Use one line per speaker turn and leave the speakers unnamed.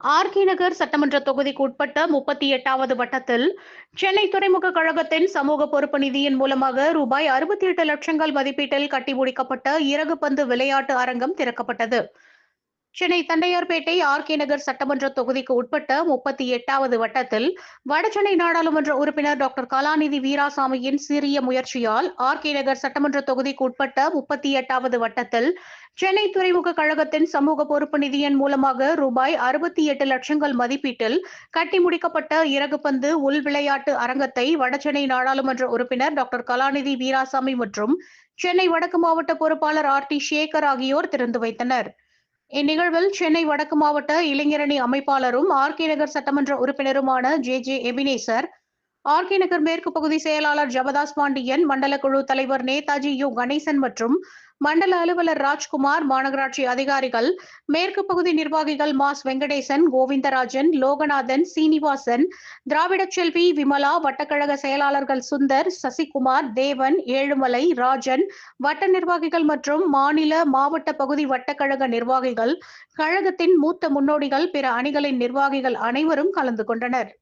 RK Nagar சட்டமன்ற தொகுதிக்கு உட்பட்ட முப்பத்தி எட்டாவது வட்டத்தில் சென்னை துறைமுக கழகத்தின் சமூக பொறுப்பு நிதியின் மூலமாக ரூபாய் அறுபத்தி எட்டு லட்சங்கள் மதிப்பீட்டில் கட்டி முடிக்கப்பட்ட இறகு பந்து விளையாட்டு அரங்கம் திறக்கப்பட்டது. சென்னை தண்டையார்பேட்டை ஆர்கே நகர் சட்டமன்ற தொகுதிக்கு உட்பட்ட முப்பத்தி எட்டாவது வட்டத்தில் வடசென்னை நாடாளுமன்ற உறுப்பினர் டாக்டர் கலாநிதி வீராசாமியின் சிறிய முயற்சியால் ஆர்கே நகர் சட்டமன்ற தொகுதிக்கு உட்பட்ட முப்பத்தி எட்டாவது வட்டத்தில் சென்னை துறைமுக கழகத்தின் சமூக பொறுப்பு நிதியின் மூலமாக ரூபாய் அறுபத்தி எட்டு லட்சங்கள் மதிப்பீட்டில் கட்டி முடிக்கப்பட்ட இறகுப்பந்து உள் விளையாட்டு அரங்கத்தை வடசென்னை நாடாளுமன்ற உறுப்பினர் டாக்டர் கலாநிதி வீராசாமி மற்றும் சென்னை வடக்கு மாவட்ட பொறுப்பாளர் ஆர் டி சேகர் ஆகியோர் திறந்து வைத்தனர். இந்நிகழ்வில் சென்னை வடக்கு மாவட்ட இளைஞரணி அமைப்பாளரும் ஆர்கே நகர் சட்டமன்ற உறுப்பினருமான J J Ebenezer RK Nagar மேற்கு பகுதி செயலாளர் ஜபதாஸ் பாண்டியன் மண்டல குழு தலைவர் நேதாஜி யு கணேசன் மற்றும் மண்டல அலுவலர் ராஜ்குமார் மாநகராட்சி அதிகாரிகள் மேற்கு பகுதி நிர்வாகிகள் மாஸ் வெங்கடேசன் கோவிந்தராஜன் லோகநாதன் சீனிவாசன் திராவிட செல்வி விமலா வட்டக்கழக செயலாளர்கள் சுந்தர் சசிகுமார் தேவன் ஏழுமலை ராஜன் வட்ட நிர்வாகிகள் மற்றும் மாநில மாவட்ட பகுதி வட்டக்கழக நிர்வாகிகள் கழகத்தின் மூத்த முன்னோடிகள் பிற அணிகளின் நிர்வாகிகள் அனைவரும் கலந்து கொண்டனர்.